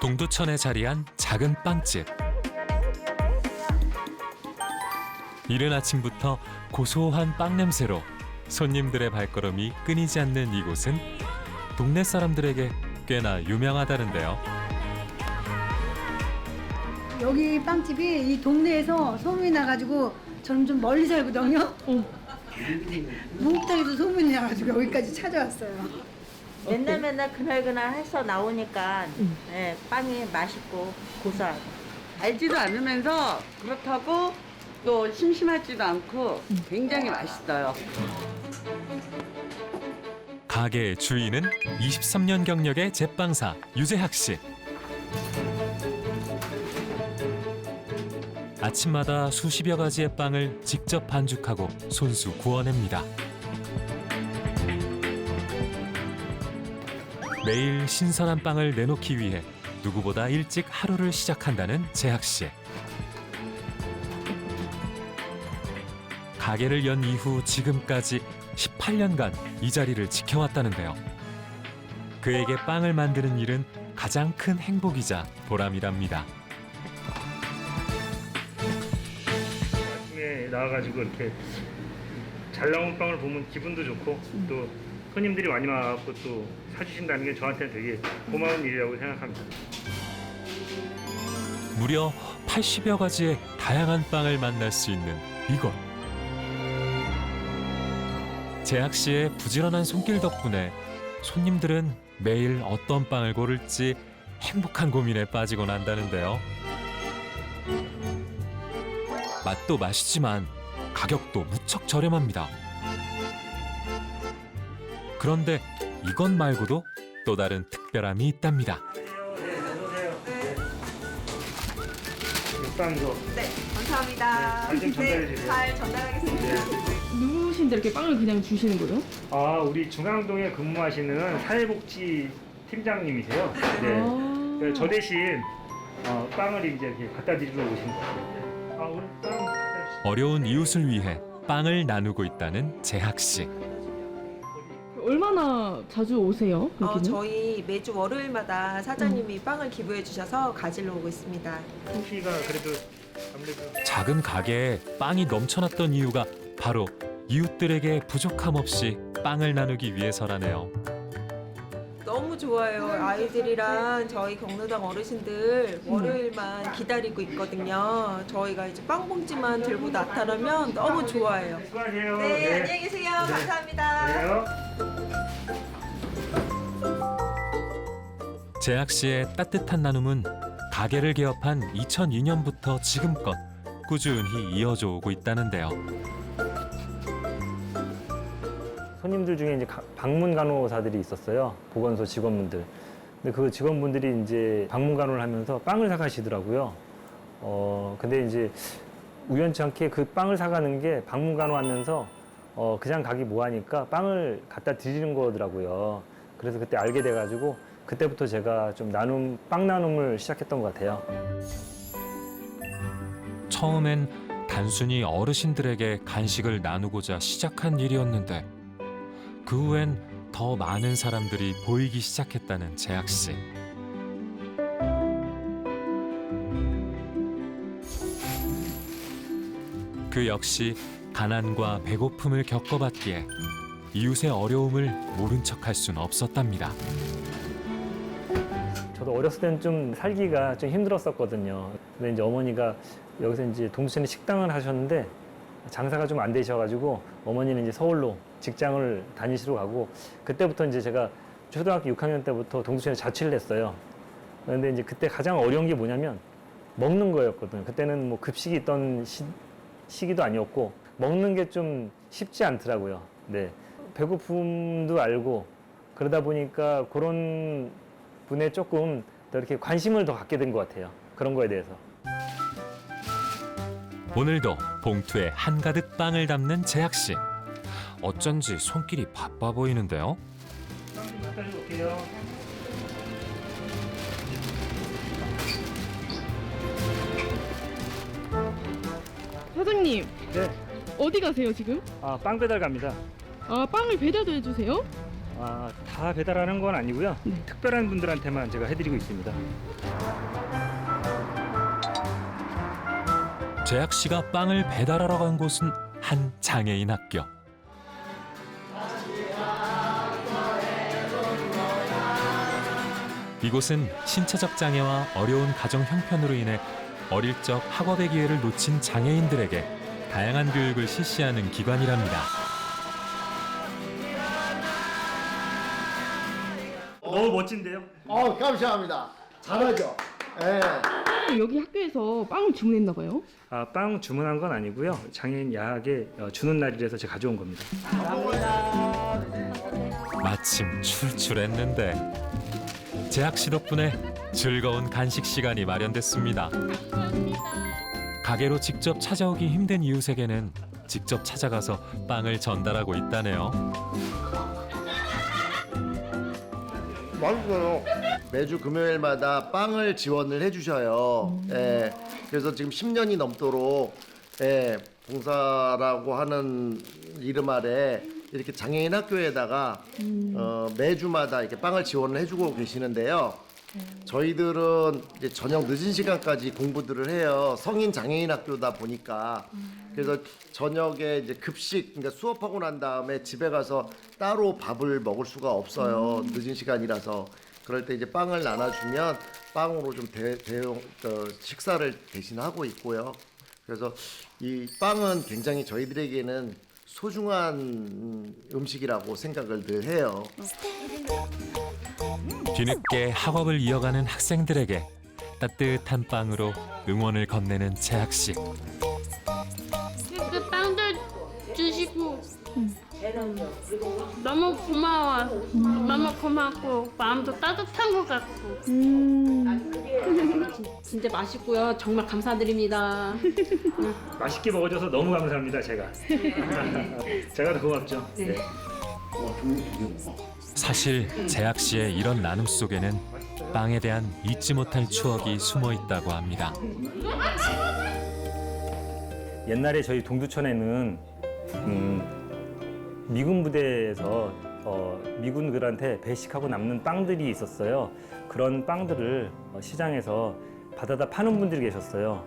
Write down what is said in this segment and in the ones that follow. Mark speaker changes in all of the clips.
Speaker 1: 동두천에 자리한 작은 빵집. 이른 아침부터 고소한 빵 냄새로 손님들의 발걸음이 끊이지 않는 이곳은 동네 사람들에게 꽤나 유명하다는데요.
Speaker 2: 여기 빵집이 이 동네에서 소문이 나가지고 저는 좀 멀리 살거든요. 목장에서 소문이 나가지고 여기까지 찾아왔어요.
Speaker 3: 맨날 맨날 그날 그날 해서 나오니까 예, 빵이 맛있고 고소하고
Speaker 4: 알지도 않으면서 그렇다고 또 심심하지도 않고 굉장히 맛있어요.
Speaker 1: 가게의 주인은 23년 경력의 제빵사 유재학 씨. 아침마다 수십여 가지의 빵을 직접 반죽하고 손수 구워냅니다. 매일 신선한 빵을 내놓기 위해 누구보다 일찍 하루를 시작한다는 재학 씨. 가게를 연 이후 지금까지 18년간 이 자리를 지켜왔다는데요. 그에게 빵을 만드는 일은 가장 큰 행복이자 보람이랍니다.
Speaker 5: 아침에 나와가지고 이렇게 잘 나온 빵을 보면 기분도 좋고 또 손님들이 많이 와갖고 또 사주신다는 게 저한테는 되게 고마운 일이라고 생각합니다.
Speaker 1: 무려 80여 가지의 다양한 빵을 만날 수 있는 이곳. 재학 씨의 부지런한 손길 덕분에 손님들은 매일 어떤 빵을 고를지 행복한 고민에 빠지곤 한다는데요. 맛도 맛이지만 가격도 무척 저렴합니다. 그런데 이것 말고도 또 다른 특별함이 있답니다.
Speaker 5: 빵
Speaker 6: 네, 감사합니다.
Speaker 5: 네, 잘좀 전달해 주세요.
Speaker 6: 잘 전달하겠습니다.
Speaker 7: 누구신데 이렇게 빵을 그냥 주시는 거예요?
Speaker 5: 아 우리 중앙동에 근무하시는 사회복지 팀장님이세요. 네.
Speaker 7: 아.
Speaker 5: 그래서 저 대신 어, 빵을 이제 이렇게 갖다 드리러 오신 거예요. 아 오늘 빵 갖다 주시.
Speaker 1: 어려운 이웃을 위해 빵을 나누고 있다는 재학 씨.
Speaker 7: 얼마나 자주 오세요?
Speaker 6: 어,
Speaker 7: 여기는?
Speaker 6: 저희 매주 월요일마다 사장님이 빵을 기부해 주셔서 가지러 오고 있습니다.
Speaker 5: 솜씨가 그래도 아무래도
Speaker 1: 작은 가게에 빵이 넘쳐났던 이유가 바로 이웃들에게 부족함 없이 빵을 나누기 위해서라네요.
Speaker 6: 너무 좋아요. 아이들이랑 저희 경로당 어르신들 월요일만 기다리고 있거든요. 저희가 이제 빵 봉지만 들고 나타나면 너무 좋아해요.
Speaker 5: 수고하세요.
Speaker 6: 네, 안녕히 계세요. 감사합니다.
Speaker 5: 안녕.
Speaker 1: 재학 씨의 따뜻한 나눔은 가게를 개업한 2002년부터 지금껏 꾸준히 이어져 오고 있다는데요.
Speaker 5: 손님들 중에 이제 가- 방문 간호사들이 있었어요. 보건소 직원분들. 근데 그 직원분들이 이제 방문 간호를 하면서 빵을 사가시더라고요. 어, 근데 이제 우연치 않게 그 빵을 사가는 게 방문 간호하면서 어, 그냥 가기 뭐하니까 빵을 갖다 드리는 거더라고요. 그래서 그때 알게 돼가지고 그때부터 제가 좀 나눔, 빵 나눔을 시작했던 것 같아요.
Speaker 1: 처음엔 단순히 어르신들에게 간식을 나누고자 시작한 일이었는데 그 후엔 더 많은 사람들이 보이기 시작했다는 재학 씨. 그 역시 가난과 배고픔을 겪어봤기에 이웃의 어려움을 모른 척할 순 없었답니다.
Speaker 5: 저도 어렸을 때는 좀 살기가 좀 힘들었었거든요. 근데 이제 어머니가 여기서 이제 동두천에 식당을 하셨는데 장사가 좀 안 되셔가지고 어머니는 이제 서울로 직장을 다니시러 가고 그때부터 이제 제가 초등학교 6학년 때부터 동두천에 자취를 했어요. 그런데 이제 그때 가장 어려운 게 뭐냐면 먹는 거였거든요. 그때는 뭐 급식이 있던 시, 시기도 아니었고 먹는 게 좀 쉽지 않더라고요. 네. 배고픔도 알고 그러다 보니까 그런 분에 조금 더 이렇게 관심을 더 갖게 된 것 같아요. 그런 거에 대해서.
Speaker 1: 오늘도 봉투에 한가득 빵을 담는 재학 씨. 어쩐지 손길이 바빠 보이는데요.
Speaker 7: 사장님
Speaker 5: 네.
Speaker 7: 어디 가세요 지금?
Speaker 5: 아, 빵 배달 갑니다.
Speaker 7: 아 빵을 배달도 해주세요?
Speaker 5: 아, 다 배달하는 건 아니고요. 특별한 분들한테만 제가 해드리고 있습니다.
Speaker 1: 재학 씨가 빵을 배달하러 간 곳은 한 장애인 학교. 이곳은 신체적 장애와 어려운 가정 형편으로 인해 어릴 적 학업의 기회를 놓친 장애인들에게 다양한 교육을 실시하는 기관이랍니다.
Speaker 5: 멋진데요?
Speaker 8: 어, 감사합니다. 잘하죠? 예.
Speaker 7: 여기 학교에서 빵을 주문했나 봐요.
Speaker 5: 아, 빵 주문한 건 아니고요. 장애인 야학에 어, 주는 날이라서 제가 가져온 겁니다.
Speaker 1: 마침 출출했는데 재학 씨 덕분에 즐거운 간식 시간이 마련됐습니다. 가게로 직접 찾아오기 힘든 이웃에게는 직접 찾아가서 빵을 전달하고 있다네요.
Speaker 8: 맛있어요. 매주 금요일마다 빵을 지원을 해주셔요. 예. 그래서 지금 10년이 넘도록 예, 봉사라고 하는 이름 아래 이렇게 장애인 학교에다가 어, 매주마다 이렇게 빵을 지원을 해주고 계시는데요. 저희들은 이제 저녁 늦은 시간까지 공부들을 해요. 성인 장애인 학교다 보니까 그래서 저녁에 이제 급식 그러니까 수업하고 난 다음에 집에 가서 따로 밥을 먹을 수가 없어요. 늦은 시간이라서 그럴 때 이제 빵을 나눠주면 빵으로 좀 대, 대용 어, 식사를 대신하고 있고요. 그래서 이 빵은 굉장히 저희들에게는 소중한 음, 음식이라고 생각을 늘 해요.
Speaker 1: 뒤늦게 학업을 이어가는 학생들에게 따뜻한 빵으로 응원을 건네는 재학 씨.
Speaker 9: 그 빵들 주시고 너무 고마워. 너무 고맙고 마음도 따뜻한 것 같고.
Speaker 10: 진짜 맛있고요. 정말 감사드립니다.
Speaker 5: 맛있게 먹어줘서 너무 감사합니다, 제가. 제가 더 고맙죠. 네.
Speaker 1: 사실 재학 씨의 이런 나눔 속에는 빵에 대한 잊지 못할 추억이 숨어 있다고 합니다.
Speaker 5: 옛날에 저희 동두천에는 음, 미군 부대에서 어, 미군들한테 배식하고 남는 빵들이 있었어요. 그런 빵들을 어, 시장에서 받아다 파는 분들이 계셨어요.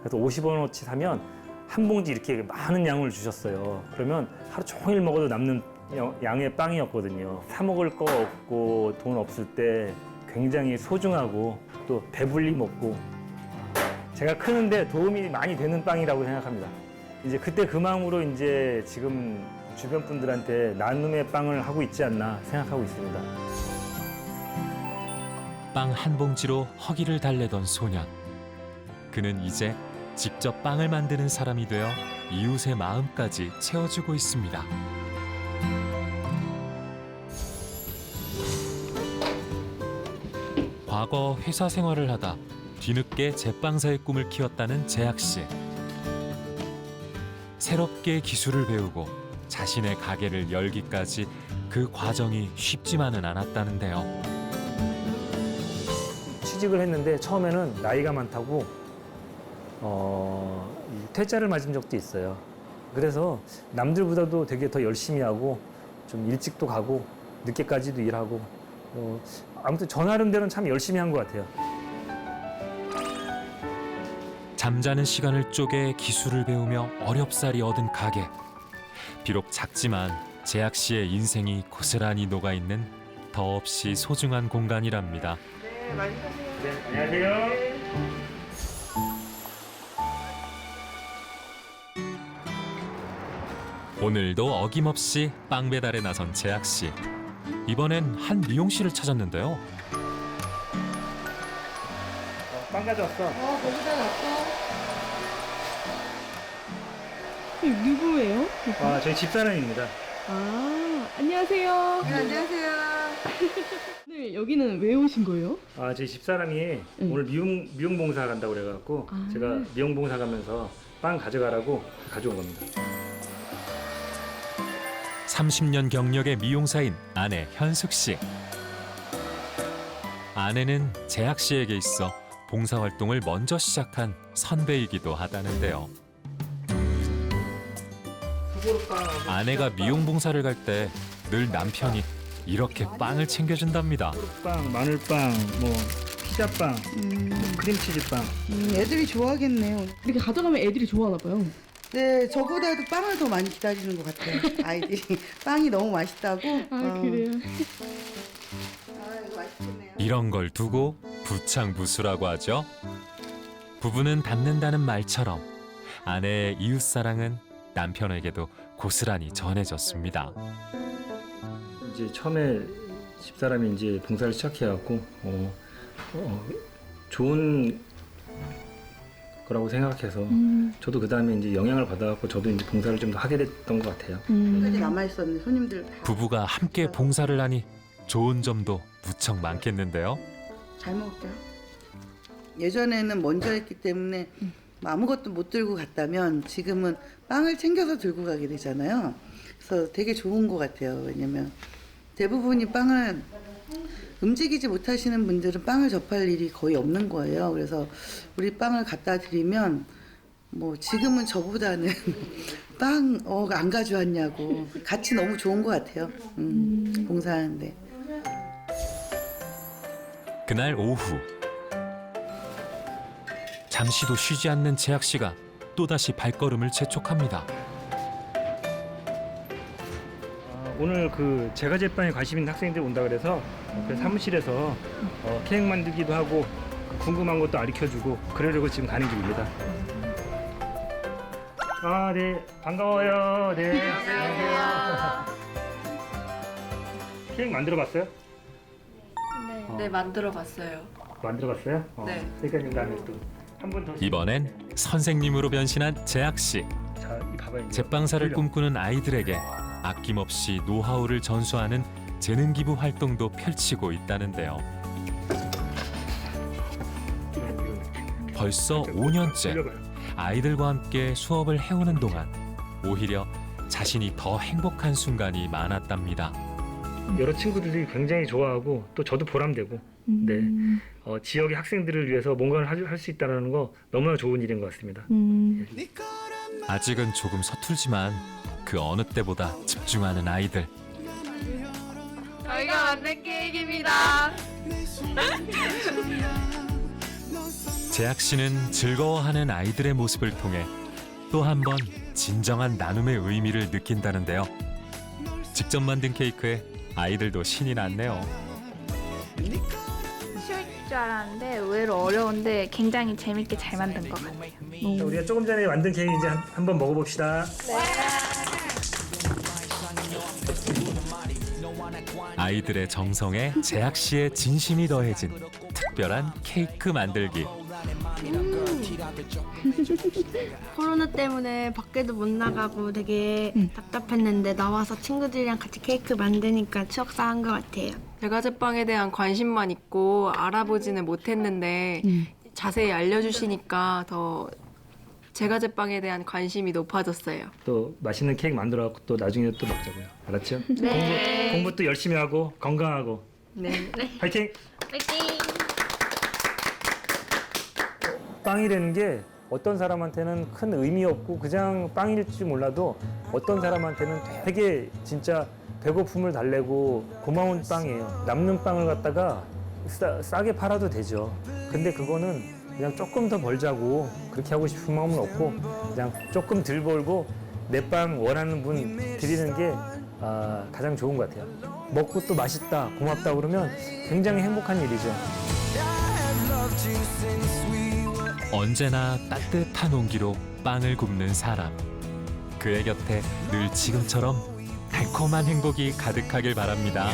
Speaker 5: 그래서 50원어치 사면 한 봉지 이렇게 많은 양을 주셨어요. 그러면 하루 종일 먹어도 남는 양- 양의 빵이었거든요. 사 먹을 거 없고 돈 없을 때 굉장히 소중하고 또 배불리 먹고 제가 크는데 도움이 많이 되는 빵이라고 생각합니다. 이제 그때 그 마음으로 이제 지금 주변 분들한테 나눔의 빵을 하고 있지 않나 생각하고 있습니다.
Speaker 1: 빵 한 봉지로 허기를 달래던 소년. 그는 이제 직접 빵을 만드는 사람이 되어 이웃의 마음까지 채워주고 있습니다. 과거 회사 생활을 하다 뒤늦게 제빵사의 꿈을 키웠다는 재학 씨. 새롭게 기술을 배우고 자신의 가게를 열기까지 그 과정이 쉽지만은 않았다는데요.
Speaker 5: 취직을 했는데 처음에는 나이가 많다고 어, 이 퇴짜를 맞은 적도 있어요. 그래서 남들보다도 되게 더 열심히 하고 좀 일찍도 가고 늦게까지도 일하고 어, 아무튼 저 나름대로는 참 열심히 한 것 같아요.
Speaker 1: 잠자는 시간을 쪼개 기술을 배우며 어렵사리 얻은 가게. 비록 작지만 재학 씨의 인생이 고스란히 녹아 있는 더없이 소중한 공간이랍니다.
Speaker 5: 네, 안녕하세요.
Speaker 1: 오늘도 어김없이 빵 배달에 나선 재학 씨. 이번엔 한 미용실을 찾았는데요.
Speaker 5: 어, 빵 가져왔어.
Speaker 7: 누구예요?
Speaker 5: 아, 저희 집사람입니다.
Speaker 7: 아, 안녕하세요.
Speaker 2: 네, 안녕하세요.
Speaker 7: 네, 여기는 왜 오신 거예요?
Speaker 5: 아, 저희 집사람이 오늘 미용 미용 봉사 간다고 그래 갖고
Speaker 7: 아.
Speaker 5: 제가 미용 봉사 가면서 빵 가져가라고 가져온 겁니다.
Speaker 1: 30년 경력의 미용사인 아내 현숙 씨. 아내는 재학 씨에게 있어 봉사 활동을 먼저 시작한 선배이기도 하다는데요. 아내가 미용 봉사를 갈 때 늘 남편이 이렇게 빵을 챙겨준답니다.
Speaker 5: 빵, 마늘빵, 뭐 피자빵, 크림치즈빵.
Speaker 11: 음, 애들이 좋아하겠네요.
Speaker 7: 이렇게 가져가면 애들이 좋아하나 봐요.
Speaker 11: 네, 저보다도 빵을 더 많이 기다리는 것 같아요. 아이들이 빵이 너무 맛있다고.
Speaker 7: 아
Speaker 11: 어.
Speaker 7: 그래요?
Speaker 11: 아, 이거 맛있겠네요.
Speaker 1: 이런 걸 두고 부창부수라고 하죠. 부부는 닮는다는 말처럼 아내의 이웃사랑은 남편에게도 고스란히 전해졌습니다.
Speaker 5: 이제 처음에 집사람이 이제 봉사를 시작해갖고 어, 어, 좋은 거라고 생각해서
Speaker 7: 음.
Speaker 5: 저도 그 다음에 이제 영향을 받아갖고 저도 이제 봉사를 좀 더 하게 됐던 것 같아요.
Speaker 11: 끝까지 남아 있었는데 손님들 다
Speaker 1: 부부가 함께 봉사를 하니 좋은 점도 무척 많겠는데요.
Speaker 11: 잘 먹을게요. 예전에는 먼저 했기 때문에 뭐 아무것도 못 들고 갔다면 지금은 빵을 챙겨서 들고 가게 되잖아요. 그래서 되게 좋은 것 같아요. 왜냐면 대부분이 빵을 움직이지 못하시는 분들은 빵을 접할 일이 거의 없는 거예요. 그래서 우리 빵을 갖다 드리면 뭐 지금은 저보다는 빵 어 안 가져왔냐고 같이 너무 좋은 것 같아요. 음, 봉사하는데.
Speaker 1: 그날 오후 잠시도 쉬지 않는 재학 씨가 또다시 발걸음을 재촉합니다.
Speaker 5: 오늘 그 제과 제빵에 관심 있는 학생들 온다 그래서 그 사무실에서 어, 케이크 만들기도 하고 그 궁금한 것도 가르쳐주고 그러려고 지금 가는 길입니다. 아, 네. 반가워요. 네. 안녕하세요. 케이크 만들어 봤어요?
Speaker 6: 네,
Speaker 5: 어.
Speaker 6: 네 만들어 봤어요.
Speaker 5: 만들어 봤어요? 어,
Speaker 6: 네.
Speaker 5: 선생님 다음에 또한 번 더.
Speaker 1: 이번엔 선생님으로 변신한 재학 씨.
Speaker 5: 자, 이 봐봐요.
Speaker 1: 제빵사를. 꿈꾸는 아이들에게 아낌없이 노하우를 전수하는 재능 기부 활동도 펼치고 있다는데요. 벌써 5년째
Speaker 5: 돌려봐요.
Speaker 1: 아이들과 함께 수업을 해오는 동안 오히려 자신이 더 행복한 순간이 많았답니다.
Speaker 5: 여러 친구들이 굉장히 좋아하고 또 저도 보람되고 네 어, 지역의 학생들을 위해서 뭔가를 할 수 있다는 거 너무나 좋은 일인 것 같습니다.
Speaker 7: 음.
Speaker 1: 아직은 조금 서툴지만 그 어느 때보다 집중하는 아이들.
Speaker 6: 저희가 만든 케이크입니다.
Speaker 1: 재학 씨는 즐거워하는 아이들의 모습을 통해 또 한 번 진정한 나눔의 의미를 느낀다는데요. 직접 만든 케이크에 아이들도 신이 났네요.
Speaker 12: 쉬울 줄 알았는데 의외로 어려운데 굉장히 재밌게 잘 만든 것 같아요.
Speaker 5: 자, 우리가 조금 전에 만든 케이크 이제 한, 한번 먹어봅시다.
Speaker 1: 아이들의 정성에 재학 씨의 진심이 더해진 특별한 케이크 만들기.
Speaker 12: 코로나 때문에 밖에도 못 나가고 되게 답답했는데 나와서 친구들이랑 같이 케이크 만드니까 추억 쌓은 것 같아요.
Speaker 6: 제과 제빵에 대한 관심만 있고 알아보지는 못했는데 자세히 알려주시니까 더 제과 제빵에 대한 관심이 높아졌어요.
Speaker 5: 또 맛있는 케이크 만들어 갖고 또 나중에 또 먹자고요. 알았죠? 공부, 공부도 열심히 하고 건강하고
Speaker 6: 네.
Speaker 5: 파이팅!
Speaker 12: 파이팅!
Speaker 5: 빵이라는 게 어떤 사람한테는 큰 의미 없고 그냥 빵일지 몰라도 어떤 사람한테는 되게 진짜 배고픔을 달래고 고마운 빵이에요. 남는 빵을 갖다가 싸, 싸게 팔아도 되죠. 근데 그거는 그냥 조금 더 벌자고 그렇게 하고 싶은 마음은 없고 그냥 조금 덜 벌고 내 빵 원하는 분 드리는 게 아, 가장 좋은 것 같아요. 먹고 또 맛있다, 고맙다 그러면 굉장히 행복한 일이죠.
Speaker 1: 언제나 따뜻한 온기로 빵을 굽는 사람. 그의 곁에 늘 지금처럼 달콤한 행복이 가득하길 바랍니다.